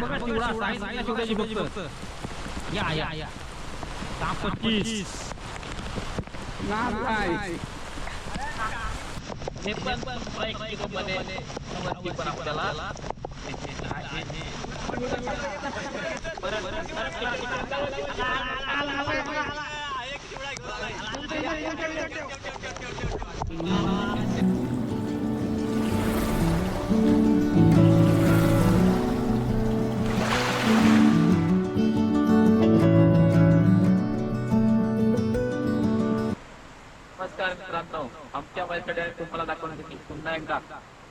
बघा शिवडा साईज या शिवड्याची फक्त. या या या. सहा पच्चीस हे पण मध्ये पण आपल्याला नमस्कार मित्रांनो आमच्या माझ्याकडे तुम्हाला दाखवण्यासाठी पुन्हा एकदा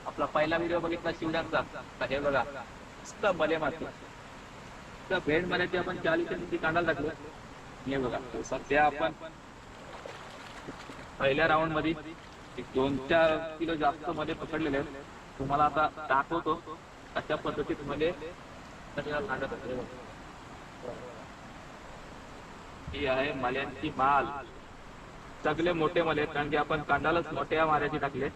आपला पहिला व्हिडिओ बघितला शिवण्याचा तर हे बघा नुसतं मले माती. तर भेड मल्याची आपण चाळीस ती कांडाला लागलो हे बघा सध्या आपण पहिल्या राऊंडमध्ये एक दोन चार किलो जास्त मध्ये पकडलेले आहेत. तुम्हाला आता दाखवतो अशा पद्धतीत मध्ये ही आहे मल्यांची माल. सगळे मोठे मले आहेत, कारण की आपण कांडालाच मोठ्या माऱ्याची टाकले.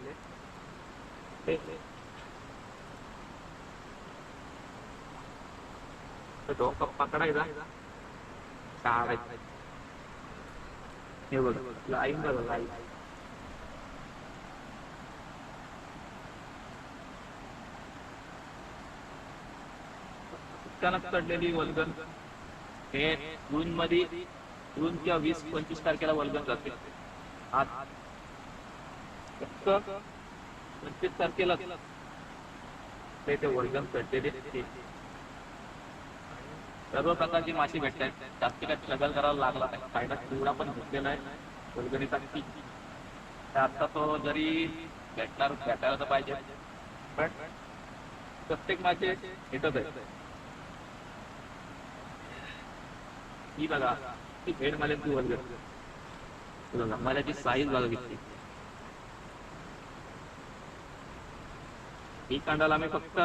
तर डोकं पकडायचा. काढायचं हे बघ लाईन बघ लाईन. अचानक चढलेली वल्गन. हे जून मध्ये जून किंवा वीस पंचवीस तारखेला वर्गन जाते. पंचवीस तारखेला ते ते वल्गन चढलेले सर्व प्रकारची माशी भेटतात. जास्त काय स्ट्रगल करायला लागला नाही. फायदा चिवडा पण घेतलेला आहे. वल्गणीचा आता तो जरी भेटणार भेटायला तर पाहिजे. पण प्रत्येक मासे भेटत आहे ही बघा. ती भेट मला तू वर्ग बघा ती साईज बघा किती. ही कांडाला आम्ही फक्त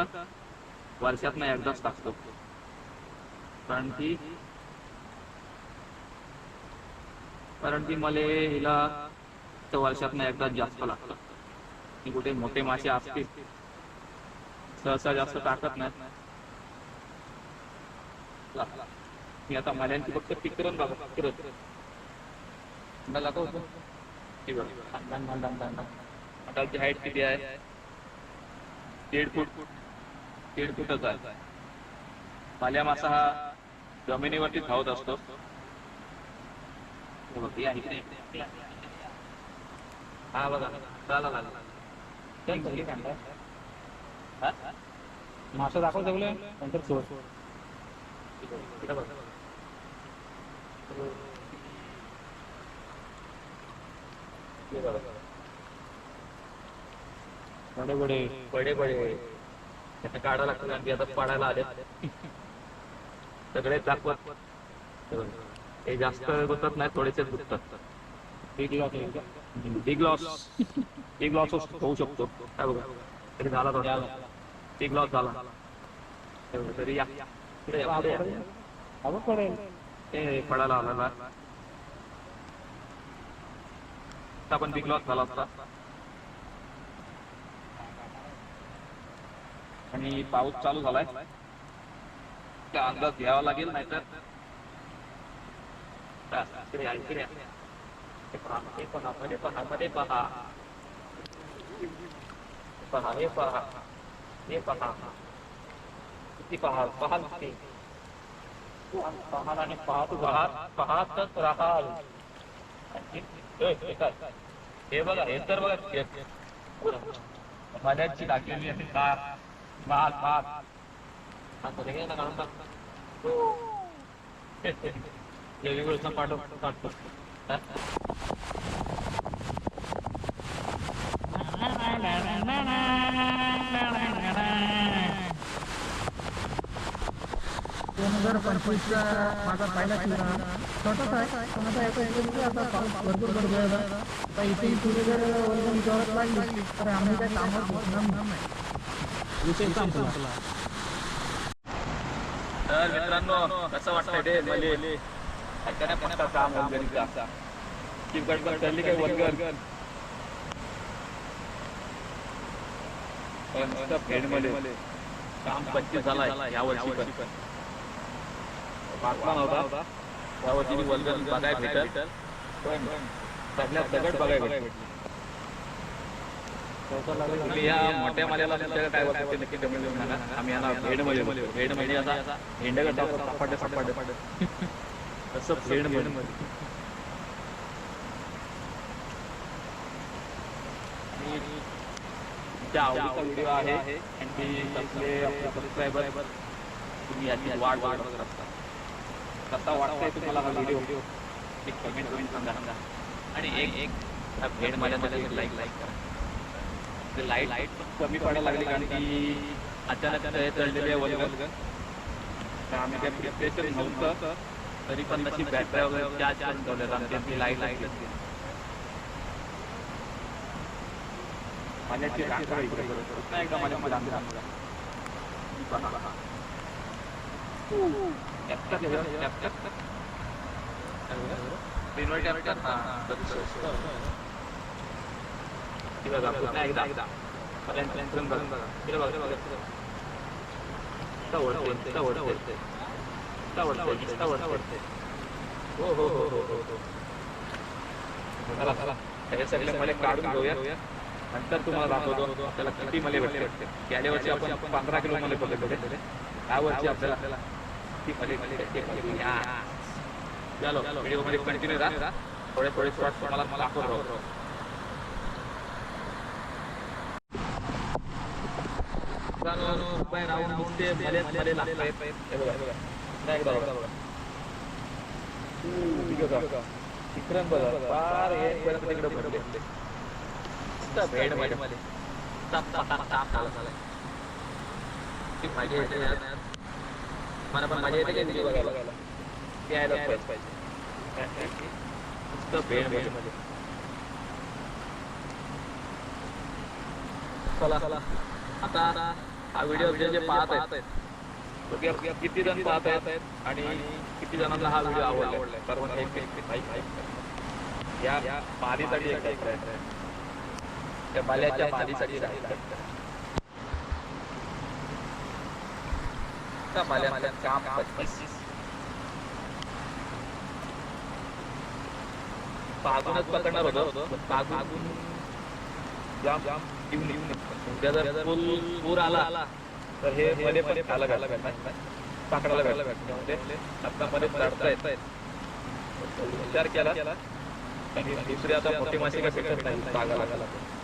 वर्षात नाही एकदाच टाकतो. कारण की कारण की मले हिला तर वर्षात नाही एकदाच जास्त लागतं. कुठे मोठे मासे असतील सहसा जास्त टाकत नाही मी आता माल्यांची फक्त पिकरण बघा. पिकरण मला दाखवतो हे बघ. मटालची हाईट किती आहे? दीड फूट. दीड फुटच आहे. पाल्या मासा हा जमिनीवरती धावत असतो. हे बघ, झाला हा? मासा दाखव सगळे. नंतर सोड. बडे बडे बडे बडे त्याचं काढा लागतं कारण की आता पाडायला आले सगळे दाखवत. हे जास्त गुतत नाही थोडेसे गुततात big lock big loss big loss होऊ शकतो. काय बघा. तरी झाला थोडा बिग लॉस झाला. तरी या. पडेल. ते पडायला आलेला आता पण बिग लॉस झाला असता. आणि पाऊस चालू झालाय. त्या अंदाज घ्यावा लागेल नाहीतर. बस, हे पहा, हे पहा, मध्ये पहा, पहा. पहाल आणि पाहत पाहतच राहाल हे बघा हे तर बघा हे- टाकलेली आहे का भात भात हा, तो ना वेगळं पाठव काढतो हा? दोन हजार पंचवीसचा माझा पहिला किल्ला छोटाच आहे. पण आता याचा एकच आता पाऊस भरपूर भरपूर आहे आता. आता इथेही पुढे जर वर्गणी जोरात लागली तर आम्ही काही कामात बसणार नाही. विषय संपला. तर मित्रांनो कसं वाटतं डे मले? ऐका फक्त काम वल्गनीचा चिकट ठरली काय वल्गन पण नुसतं भेड मले. काम पच्चीस झाला या वर्षी पण. बातमा नव्हता. या वर्षी वल्गन बघायला भेटल. पण सगळ्यात दगड बघायला भेटली. या मोठ्या माल्याला तुमच्या काय वाटतं नक्की आम्ही यांना भेडमध्ये भेड म्हणजे असा हेंडगड सपाटे सपाटे तसं भेडमध्ये. आवडीचा व्हिडिओ आहे. आणि आपले सबस्क्रायबर तुम्ही याची वाट वाट बघत असता कसा वाटतंय तुम्हाला हा व्हिडिओ एक कमेंट करून सांगा. आणि एक एक भेड माझ्यामध्ये लाईक लाईक करा. ते लाइट लाइट कमी पडायला लागली कारण की अचानक चढलेले आहे वल्गन. तर आम्ही काही प्रिपरेशन नव्हतं. तरी पण नशी बॅटऱ्या वगैरे चार्ज करून ठेवल्यात आमच्या ती लाइट लाइट पाण्याची रांग आहे इकडे. पुन्हा एकदा माझ्यामध्ये wrong tap tap tap tap tap. Tap बघा, पुन्हा एकदा प्लॅन प्लॅन करून बघा. इकडे बघा, बघा. इथं हो हो हो हो हो चला चला हे मला काढून घेऊया नंतर तुम्हाला दाखवतो आपल्याला किती मले भेटते गेल्या वर्षी आपण पंधरा किलो मले पकडले या वर्षी आपल्याला किती मले भेटते चलो व्हिडिओमध्ये कंटिन्यू राहा थोडे थोडे शॉर्ट तुम्हाला मला दाखवतो रुपये बघा, फार हे पर्यंत तिकडे मध्ये मध्ये. ताप ताप ताप ताप येते. मला पण येते की बघायला. पाहिजे. मध्ये. चला चला. आता हा व्हिडिओ जे पाहत आहेत. किती जण पाहत आहेत आणि किती जणांना हा व्हिडिओ आवडलाय. सर्वांना एक एक. या पालीसाठी एक. त्या like करा. त्या काम पागूनच पकडणार होतो पागून जाम जाम येऊन येऊन उद्या जर पूल पूर आला तर हे मध्ये पण खायला घाला भेटणार पाकडाला भेटला भेटणार. आता मध्ये चढता येत विचार केला. दुसरी आता मोठी मासे काय भेटत नाही पागाला विचार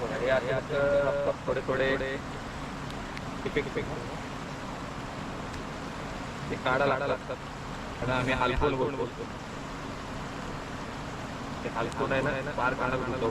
हे आता थोडे थोडे टिपे ते काढा लागतात. आणि आम्ही हालकोल बोलतो. ते हालकोल आहे ना फार काढा बोलतो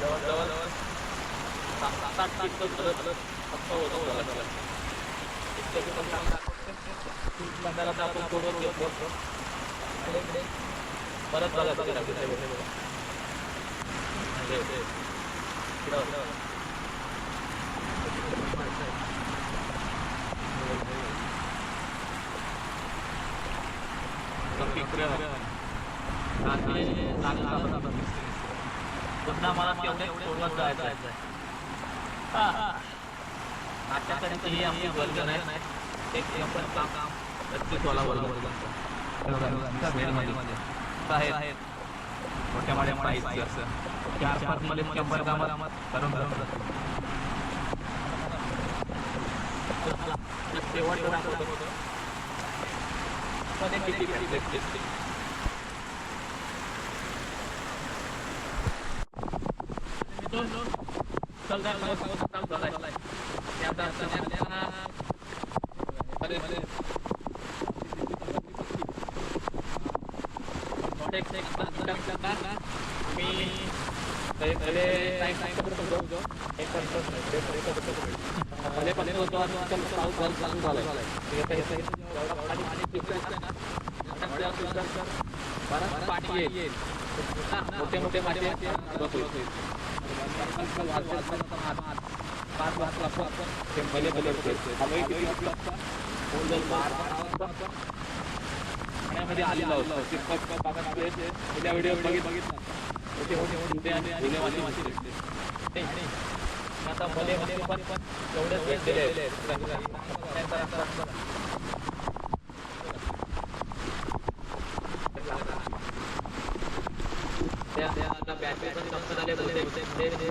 जवळ जवळ सात आठ फीट पण झालं झालं फक्त होतं झालं झालं इतकं पण चांगलं बंधारा तर आपण तोडून घेतलो आणि इकडे परत बघा बघा बघा, बघा, बघा. हे, हे. इकडं, इकडं. पिकरं कांदे लागतात पुन्हा मला तेवढे सोडवत जायचं आहे नाट्याकडे ही आम्ही वर्ग नाही एक नंबर काम काम प्रत्येक वर्ग आहेत मोठ्या मोठ्या प्राईस असं चार पाच मध्ये शंभर कामात करून शेवट मध्ये किती चल मला पाऊस चालू झालाय आता सध्या एक एक मी पहिले टाइम टाइम करतो जो एक करतो होतो आता चालू चालू झालाय येतं येतं पाणी येईल मोठे मोठे मासे पाच वाजता ते भले भले होते आम्ही किती वाजता पाण्यामध्ये आलेला होता त्या व्हिडिओ बघित बघितला होते होते होते आणि भुले मासे मासे भेटले आता भले भले पण पण तेवढेच भेटलेले त्या त्या आता बॅटरी पण कमी झाले होते होते ते ते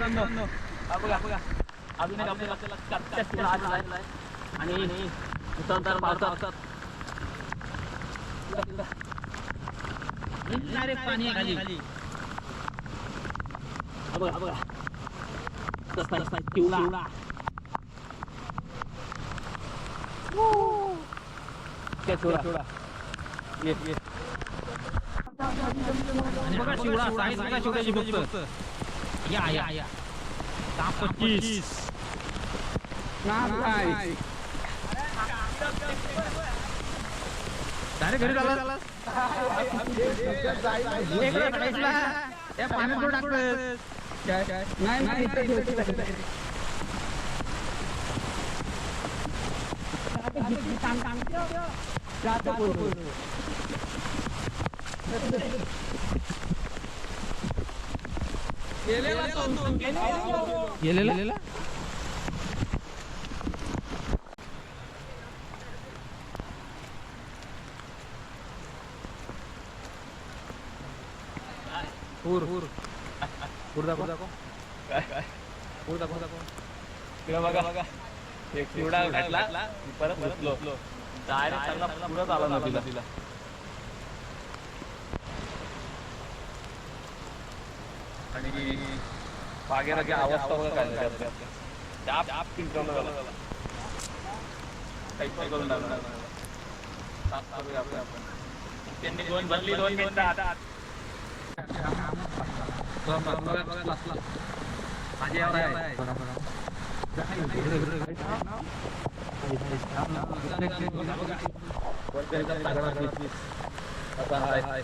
मित्रांनो बघा बघा. अजून एक आपल्याला आहे. आणि मुसळधार पावसात डायरेक्ट पाणी आहे खाली. बघा बघा. चिवडा त्या चिवडा चिवडा ये बघा शिवडा साईज बघा फक्त. या या. या दहा पच्चीस डायरेक्ट घरी झाला पाण्यात तो टाकतोय. नाही नाही इथे ठेव, इथे ठेव, इथे ठेव. जातो बोल. गेलेला पूर. पूर दाखव. दाखव. काय काय? पूर दाखव. दाखव. तिला बघा. बघा. एक पिवडा घातला परत परत लोटलो डायरेक्ट चांगला आला ना तिला तिला आणि बागेराची अवस्था बघा काय झाली आपल्या चाप चाप पिंकवलं झालं काही काही करून टाकलं साफ करूया आपण त्यांनी दोन भरली दोन मिनिटं आता माझी एवढा आहे आता हाय